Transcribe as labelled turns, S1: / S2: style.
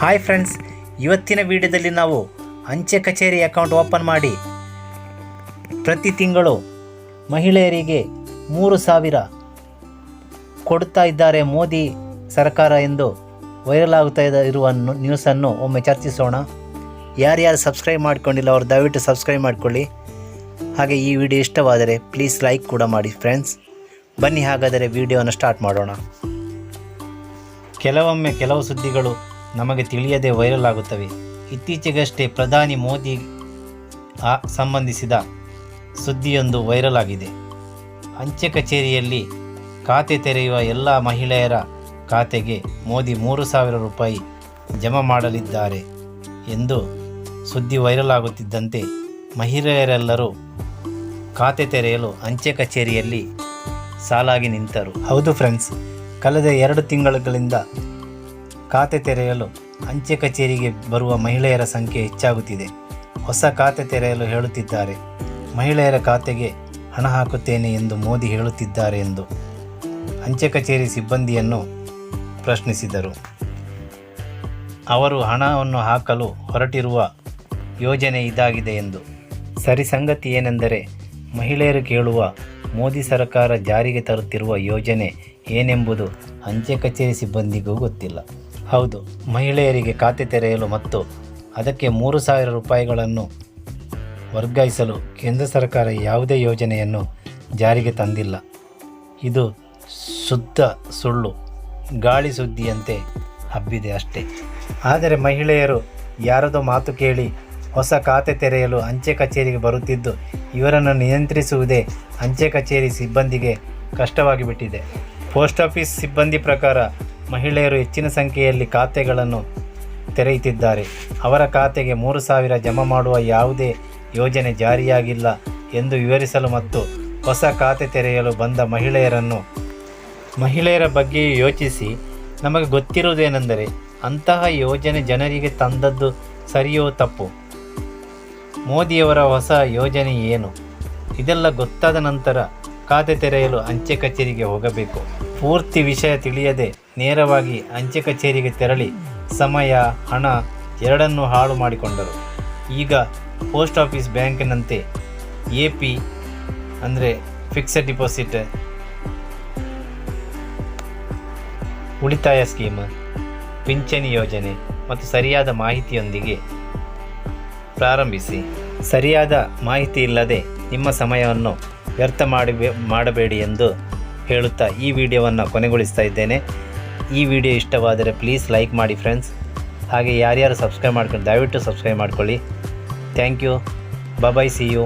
S1: Hi friends ಇವತ್ತಿನ ವಿಡಿಯೋದಲ್ಲಿ ನಾವು ಅಂಚೆ ಕಚೇರಿ ಅಕೌಂಟ್ ಓಪನ್ ಮಾಡಿ ಪ್ರತಿ ತಿಂಗಳು ಮಹಿಳೆಯರಿಗೆ ಮೂರು ಸಾವಿರ ಕೊಡ್ತಾ ಇದ್ದಾರೆ ಮೋದಿ ಸರ್ಕಾರ ಎಂದು ವೈರಲ್ ಆಗುತ್ತಾ ಇರುವ ನ್ಯೂಸನ್ನು ಒಮ್ಮೆ ಚರ್ಚಿಸೋಣ. ಯಾರ್ಯಾರು ಸಬ್ಸ್ಕ್ರೈಬ್ ಮಾಡ್ಕೊಂಡಿಲ್ಲ ಅವರು ದಯವಿಟ್ಟು ಸಬ್ಸ್ಕ್ರೈಬ್ ಮಾಡಿಕೊಳ್ಳಿ. ಹಾಗೆ ಈ ವಿಡಿಯೋ ಇಷ್ಟವಾದರೆ ಪ್ಲೀಸ್ ಲೈಕ್ ಕೂಡ ಮಾಡಿ ಫ್ರೆಂಡ್ಸ್ ಬನ್ನಿ ಹಾಗಾದರೆ ವಿಡಿಯೋನ ಸ್ಟಾರ್ಟ್ ಮಾಡೋಣ. ಕೆಲವೊಮ್ಮೆ ಕೆಲವು ಸುದ್ದಿಗಳು ನಮಗೆ ತಿಳಿಯದೆ ವೈರಲ್ ಆಗುತ್ತವೆ. ಇತ್ತೀಚೆಗಷ್ಟೇ ಪ್ರಧಾನಿ ಮೋದಿ ಆ ಸಂಬಂಧಿಸಿದ ಸುದ್ದಿಯೊಂದು ವೈರಲ್ ಆಗಿದೆ. ಅಂಚೆ ಕಚೇರಿಯಲ್ಲಿ ಖಾತೆ ತೆರೆಯುವ ಎಲ್ಲ ಮಹಿಳೆಯರ ಖಾತೆಗೆ ಮೋದಿ ಮೂರು ಸಾವಿರ ರೂಪಾಯಿ ಜಮಾ ಮಾಡಲಿದ್ದಾರೆ ಎಂದು ಸುದ್ದಿ ವೈರಲ್ ಆಗುತ್ತಿದ್ದಂತೆ ಮಹಿಳೆಯರೆಲ್ಲರೂ ಖಾತೆ ತೆರೆಯಲು ಅಂಚೆ ಕಚೇರಿಯಲ್ಲಿ ಸಾಲಾಗಿ ನಿಂತರು. ಹೌದು ಫ್ರೆಂಡ್ಸ್ ಕಳೆದ ಎರಡು ತಿಂಗಳುಗಳಿಂದ ಖಾತೆ ತೆರೆಯಲು ಅಂಚೆ ಕಚೇರಿಗೆ ಬರುವ ಮಹಿಳೆಯರ ಸಂಖ್ಯೆ ಹೆಚ್ಚಾಗುತ್ತಿದೆ. ಹೊಸ ಖಾತೆ ತೆರೆಯಲು ಹೇಳುತ್ತಿದ್ದಾರೆ. ಮಹಿಳೆಯರ ಖಾತೆಗೆ ಹಣ ಹಾಕುತ್ತೇನೆ ಎಂದು ಮೋದಿ ಹೇಳುತ್ತಿದ್ದಾರೆ ಎಂದು ಅಂಚೆ ಕಚೇರಿ ಸಿಬ್ಬಂದಿಯನ್ನು ಪ್ರಶ್ನಿಸಿದರು. ಅವರು ಹಣವನ್ನು ಹಾಕಲು ಹೊರಟಿರುವ ಯೋಜನೆ ಇದಾಗಿದೆ ಎಂದು. ಸರಿ ಸಂಗತಿ ಏನೆಂದರೆ ಮಹಿಳೆಯರು ಕೇಳುವ ಮೋದಿ ಸರ್ಕಾರ ಜಾರಿಗೆ ತರುತ್ತಿರುವ ಯೋಜನೆ ಏನೆಂಬುದು ಅಂಚೆ ಕಚೇರಿ ಸಿಬ್ಬಂದಿಗೂ ಗೊತ್ತಿಲ್ಲ. ಹೌದು, ಮಹಿಳೆಯರಿಗೆ ಖಾತೆ ತೆರೆಯಲು ಮತ್ತು ಅದಕ್ಕೆ ಮೂರು ಸಾವಿರ ರೂಪಾಯಿಗಳನ್ನು ವರ್ಗಾಯಿಸಲು ಕೇಂದ್ರ ಸರ್ಕಾರ ಯಾವುದೇ ಯೋಜನೆಯನ್ನು ಜಾರಿಗೆ ತಂದಿಲ್ಲ. ಇದು ಶುದ್ಧ ಸುಳ್ಳು, ಗಾಳಿ ಸುದ್ದಿಯಂತೆ ಹಬ್ಬಿದೆ ಅಷ್ಟೇ. ಆದರೆ ಮಹಿಳೆಯರು ಯಾರದೋ ಮಾತು ಕೇಳಿ ಹೊಸ ಖಾತೆ ತೆರೆಯಲು ಅಂಚೆ ಕಚೇರಿಗೆ ಬರುತ್ತಿದ್ದು, ಇವರನ್ನು ನಿಯಂತ್ರಿಸುವುದೇ ಅಂಚೆ ಕಚೇರಿ ಸಿಬ್ಬಂದಿಗೆ ಕಷ್ಟವಾಗಿ ಬಿಟ್ಟಿದೆ ಪೋಸ್ಟ್ ಆಫೀಸ್ ಸಿಬ್ಬಂದಿ ಪ್ರಕಾರ ಮಹಿಳೆಯರು ಹೆಚ್ಚಿನ ಸಂಖ್ಯೆಯಲ್ಲಿ ಖಾತೆಗಳನ್ನು ತೆರೆಯುತ್ತಿದ್ದಾರೆ. ಅವರ ಖಾತೆಗೆ ಮೂರು ಸಾವಿರ ಜಮಾ ಮಾಡುವ ಯಾವುದೇ ಯೋಜನೆ ಜಾರಿಯಾಗಿಲ್ಲ ಎಂದು ವಿವರಿಸಲು ಮತ್ತು ಹೊಸ ಖಾತೆ ತೆರೆಯಲು ಬಂದ ಮಹಿಳೆಯರನ್ನು ಮಹಿಳೆಯರ ಬಗ್ಗೆ ಯೋಚಿಸಿ. ನಮಗೆ ಗೊತ್ತಿರುವುದೇನೆಂದರೆ, ಅಂತಹ ಯೋಜನೆ ಜನರಿಗೆ ತಂದದ್ದು ಸರಿಯೋ ತಪ್ಪು? ಮೋದಿಯವರ ಹೊಸ ಯೋಜನೆ ಏನು? ಇದೆಲ್ಲ ಗೊತ್ತಾದ ನಂತರ ಖಾತೆ ತೆರೆಯಲು ಅಂಚೆ ಕಚೇರಿಗೆ ಹೋಗಬೇಕು. ಪೂರ್ತಿ ವಿಷಯ ತಿಳಿಯದೆ ನೇರವಾಗಿ ಅಂಚೆ ಕಚೇರಿಗೆ ತೆರಳಿ ಸಮಯ, ಹಣ ಎರಡನ್ನೂ ಹಾಳು ಮಾಡಿಕೊಂಡರು. ಈಗ ಪೋಸ್ಟ್ ಆಫೀಸ್ ಬ್ಯಾಂಕಿನಂತೆ ಎ ಪಿ ಅಂದರೆ ಫಿಕ್ಸೆಡ್ ಡಿಪಾಸಿಟ್ ಉಳಿತಾಯ ಸ್ಕೀಮ್, ಪಿಂಚಣಿ ಯೋಜನೆ ಮತ್ತು ಸರಿಯಾದ ಮಾಹಿತಿಯೊಂದಿಗೆ ಪ್ರಾರಂಭಿಸಿ. ಸರಿಯಾದ ಮಾಹಿತಿ ಇಲ್ಲದೆ ನಿಮ್ಮ ಸಮಯವನ್ನು ವ್ಯರ್ಥ ಮಾಡಿ ಮಾಡಬೇಡಿ ಎಂದು ಹೇಳುತ್ತಾ ಈ ವಿಡಿಯೋವನ್ನು ಕೊನೆಗೊಳಿಸ್ತಾ ಇದ್ದೇನೆ. ಈ ವಿಡಿಯೋ ಇಷ್ಟವಾದರೆ ಪ್ಲೀಸ್ ಲೈಕ್ ಮಾಡಿ ಫ್ರೆಂಡ್ಸ್ ಹಾಗೆ ಯಾರ್ಯಾರು ಸಬ್ಸ್ಕ್ರೈಬ್ ಮಾಡ್ಕೊಂಡು ದಯವಿಟ್ಟು ಸಬ್ಸ್ಕ್ರೈಬ್ ಮಾಡ್ಕೊಳ್ಳಿ. Thank you bye see you